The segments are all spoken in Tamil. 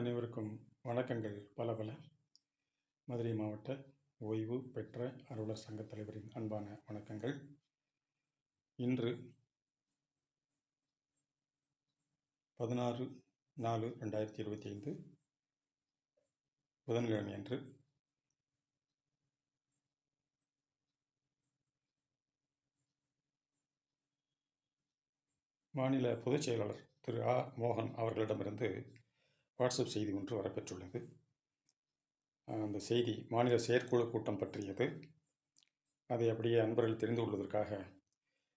அனைவருக்கும் வணக்கங்கள் பல பல. மதுரை மாவட்ட ஓய்வு பெற்ற அலுவலர் சங்கத் தலைவரின் அன்பான வணக்கங்கள். இன்று பதினாறு நாலு ரெண்டாயிரத்தி இருபத்தி ஐந்து புதன்கிழமை அன்று மாநில பொதுச் செயலாளர் திரு ஆ மோகன் அவர்களிடமிருந்து வாட்ஸ்அப் செய்தி ஒன்று வரப்பெற்றுள்ளது. அந்த செய்தி மாநில செயற்குழு கூட்டம் பற்றியது. அதை அப்படியே அன்பர்கள் தெரிந்து கொள்வதற்காக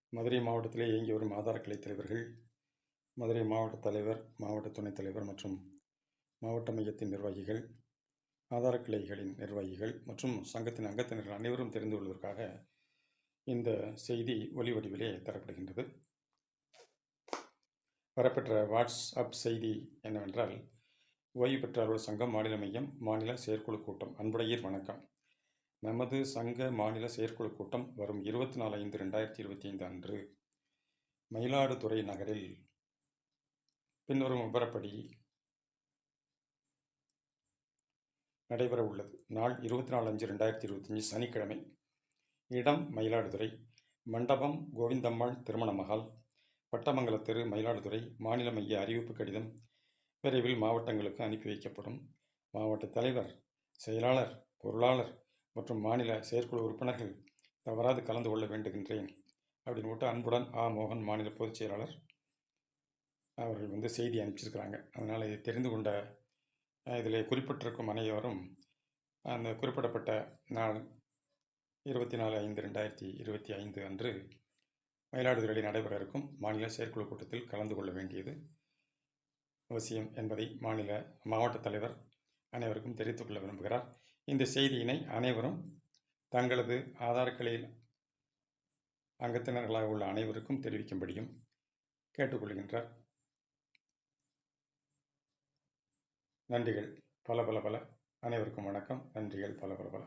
மதுரை மாவட்டத்திலே இயங்கி வரும் ஆதார கிளை தலைவர்கள் மதுரை மாவட்ட தலைவர் மாவட்ட துணைத் தலைவர் மற்றும் மாவட்ட மையத்தின் நிர்வாகிகள் ஆதார கிளைகளின் நிர்வாகிகள் மற்றும் சங்கத்தின் அங்கத்தினர்கள் அனைவரும் தெரிந்து கொள்வதற்காக இந்த செய்தி ஒலி வடிவிலே தரப்படுகின்றது. வரப்பெற்ற வாட்ஸ்அப் செய்தி என்னவென்றால் ஓய்வு பெற்றார்கள் சங்கம் மாநில மையம் மாநில செயற்குழு கூட்டம். அன்புடையீர் வணக்கம். நமது சங்க மாநில செயற்குழு கூட்டம் வரும் இருபத்தி நாலு ஐந்து ரெண்டாயிரத்தி இருபத்தி ஐந்து அன்று மயிலாடுதுறை நகரில். பின்வரும் விபரப்படி நடைபெற உள்ளது. நாள் இருபத்தி நாலு அஞ்சு ரெண்டாயிரத்தி இருபத்தஞ்சி சனிக்கிழமை. இடம் மயிலாடுதுறை. மண்டபம் கோவிந்தம்மாள் திருமண மகால் பட்டமங்கல தெரு மயிலாடுதுறை. மாநில மைய அறிவிப்பு கடிதம் விரைவில் மாவட்டங்களுக்கு அனுப்பி வைக்கப்படும். மாவட்ட தலைவர் செயலாளர் பொருளாளர் மற்றும் மாநில செயற்குழு உறுப்பினர்கள் தவறாது கலந்து கொள்ள வேண்டுகின்றேன். அப்படின்னு போட்டு அன்புடன் ஆ. மோகன் மாநில பொதுச் செயலாளர் அவர்கள் வந்து செய்தி அனுப்பிச்சிருக்கிறாங்க. அதனால் இதை தெரிந்து கொண்ட இதில் குறிப்பிட்டிருக்கும் அனைவரும் அந்த குறிப்பிடப்பட்ட நாள் இருபத்தி நாலு ஐந்து ரெண்டாயிரத்தி இருபத்தி ஐந்து அன்று மயிலாடுதுறையில் நடைபெற இருக்கும் மாநில செயற்குழு கூட்டத்தில் கலந்து கொள்ள வேண்டியது. அவசியம் என்பதை மாநில மாவட்ட தலைவர் அனைவருக்கும் தெரிவித்துக் கொள்ள விரும்புகிறார். இந்த செய்தியினை அனைவரும் தங்களது ஆதார் கிளையில் அங்கத்தினர்களாக உள்ள அனைவருக்கும் தெரிவிக்கும்படியும் கேட்டுக்கொள்கின்றார். நன்றிகள். பல பல பல. அனைவருக்கும் வணக்கம். நன்றிகள். பல பல பல.